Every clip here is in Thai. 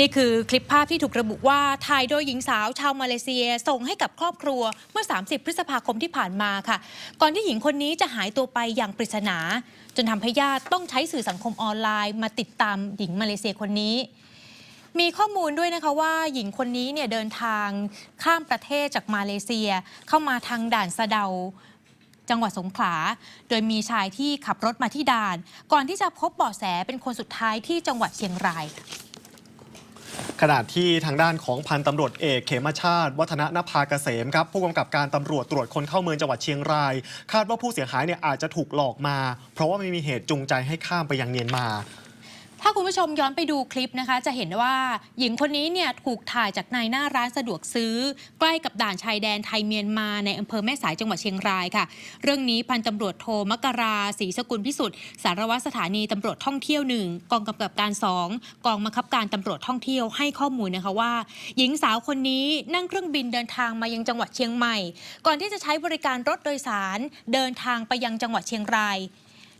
นี่คือคลิปภาพที่ถูกระบุว่าถ่ายโดยหญิงสาวชาวมาเลเซีย ส่งให้กับครอบครัวเมื่อ 30 พฤษภาคมที่ผ่านมาค่ะ ก่อนที่หญิงคนนี้จะหายตัวไปอย่างปริศนา จนทำให้ญาติต้องใช้สื่อสังคมออนไลน์ มาติดตามหญิงมาเลเซียคนนี้ มีข้อมูลด้วยนะคะว่าหญิงคนนี้เนี่ยเดินทางข้ามประเทศจากมาเลเซีย เข้ามาทางด่านสะเดาจังหวัดสงขลา โดยมีชายที่ขับรถมาที่ด่าน ก่อนที่จะพบเบาะแสเป็นคนสุดท้ายที่จังหวัดเชียงรายค่ะ ขณะที่ทางด้านของพันตำรวจเอกเขมชาติ วัฒนนภาเกษมครับผู้กำกับการตำรวจตรวจคนเข้าเมืองจังหวัดเชียงราย คาดว่าผู้เสียหายเนี่ยอาจจะถูกหลอกมา เพราะว่าไม่มีเหตุจูงใจให้ข้ามไปยังเมียนมา ถ้าคุณผู้ชมย้อนไปดูคลิปนะคะ จะเห็นว่าหญิงคนนี้เนี่ยถูกถ่ายจากในหน้าร้านสะดวกซื้อ ใกล้กับด่านชายแดนไทยเมียนมาในอำเภอแม่สายจังหวัดเชียงรายค่ะ เรื่องนี้พันตำรวจโทมกราศรีสกุลพิสุทธิ์สารวัตรสถานีตำรวจท่องเที่ยวหนึ่งกองกำกับการสองกองบังคับการตำรวจท่องเที่ยวให้ข้อมูลนะคะว่า หญิงสาวคนนี้นั่งเครื่องบินเดินทางมายังจังหวัดเชียงใหม่ ก่อนที่จะใช้บริการรถโดยสารเดินทางไปยังจังหวัดเชียงราย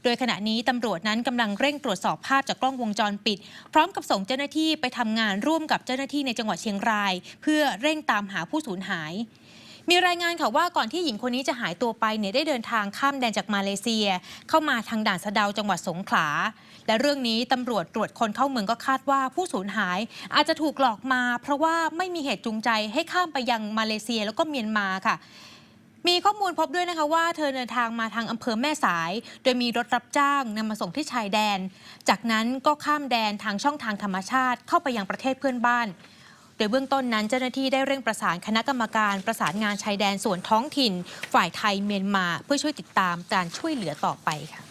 โดยขณะนี้ตำรวจนั้นกำลังเร่งตรวจสอบภาพจากกล้องวงจรปิด พร้อมกับส่งเจ้าหน้าที่ไปทำงานร่วมกับเจ้าหน้าที่ในจังหวัดเชียงราย เพื่อเร่งตามหาผู้สูญหาย มีรายงานค่ะว่าก่อนที่หญิงคนนี้จะหายตัวไปเนี่ยได้เดินทางข้ามแดนจากมาเลเซีย เข้ามาทางด่านสะเดาจังหวัดสงขลา และเรื่องนี้ตำรวจตรวจคนเข้าเมืองก็คาดว่าผู้สูญหาย อาจจะถูกหลอกมา เพราะว่าไม่มีเหตุจูงใจให้ข้ามไปยังมาเลเซียแล้วก็เมียนมาค่ะ มีข้อมูลพบด้วยนะคะว่าเธอเดินทางมาทางอำเภอแม่สาย โดยมีรถรับจ้างนำมาส่งที่ชายแดน จากนั้นก็ข้ามแดนทางช่องทางธรรมชาติเข้าไปยังประเทศเพื่อนบ้าน โดยเบื้องต้นนั้นเจ้าหน้าที่ได้เร่งประสานคณะกรรมการประสานงานชายแดนส่วนท้องถิ่น ฝ่ายไทยเมียนมา เพื่อช่วยติดตามการช่วยเหลือต่อไปค่ะ